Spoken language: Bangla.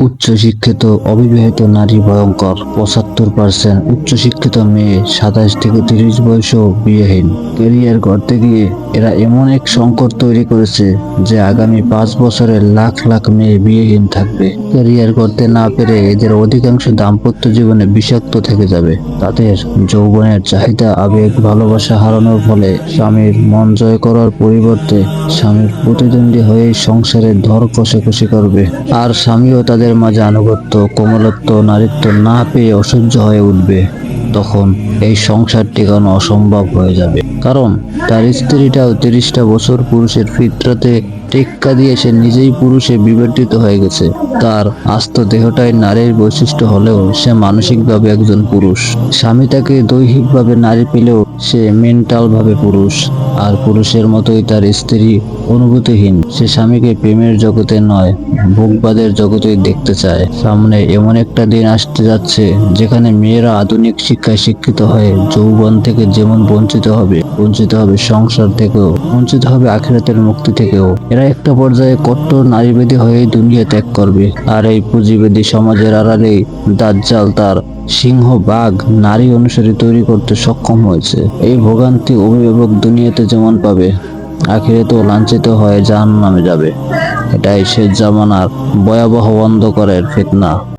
উচ্চশিক্ষিত, অবিবাহিত নারী ভয়ঙ্কর, পঁচাত্তর পার্সেন্ট উচ্চশিক্ষিত মেয়ে সাতাশ থেকে তিরিশ বয়সেও বিয়েহীন। ক্যারিয়ার করতে গিয়ে এরা এমন এক সংকট তৈরি করেছে যে আগামী পাঁচ বছরে লাখ লাখ মেয়ে বিয়েহীন থাকবে। ক্যারিয়ার করতে না পেরে এদের অধিকাংশ দাম্পত্য জীবনে বিষাক্ত থেকে যাবে। তাদের যৌবনের চাহিদা, আবেগ, ভালোবাসা হারানোর ফলে স্বামীর মন জয় করার পরিবর্তে স্বামীর প্রতিদ্বন্দ্বী হয়ে সংসারে ধর কষাকষি করবে আর স্বামীও তাদের মাঝে আনুগত্য, কোমলত্ব, নারীত্ব না পেয়ে অসহ্য হয়ে উঠবে, তখন এই সংসার টিকানো অসম্ভব হয়ে যাবে? কারণ তার স্ত্রীটাও তিরিশটা বছর পুরুষের ফিতরাতে টেক্কা দিয়ে সে নিজেই পুরুষে বিবর্তিত হয়ে গেছে। তার আস্ত দেহটাই নারীর বৈশিষ্ট্য হলেও সে মানসিকভাবে একজন পুরুষ। স্বামী তাকে দৈহিকভাবে নারী পেলেও সে মেন্টাল ভাবে পুরুষ। আর পুরুষের মতোই তার স্ত্রী অনুভূতিহীন। সে স্বামীকে প্রেমের জগতে নয়, ভোগবাদের জগতেই দেখতে চায়। সামনে এমন একটা দিন আসতে যাচ্ছে, যেখানে মেয়েরা আধুনিক শিক্ষায় শিক্ষিত হয়ে যৌবন থেকে যেমন বঞ্চিত হবে বঞ্চিত হবে সংসার থেকেও, বঞ্চিত হবে আখিরাতের মুক্তি থেকেও। এরা একটা পর্যায়ে কট্টর নারীবাদী হয়ে দুনিয়া ত্যাগ করবে। আর এই পুঁজিবাদী সমাজের আড়ালেই দাজ্জাল তার সিংহ, বাঘ, নারী অনুসারে তৈরি করতে সক্ষম হয়েছে। এই ভোগান্তি অভিভাবক দুনিয়াতে যেমন পাবে, আখিরাতেও লাঞ্ছিত হয়ে জাহান নামে যাবে। এটাই শেষ জামানার ভয়াবহ অন্ধকারের ফিতনা।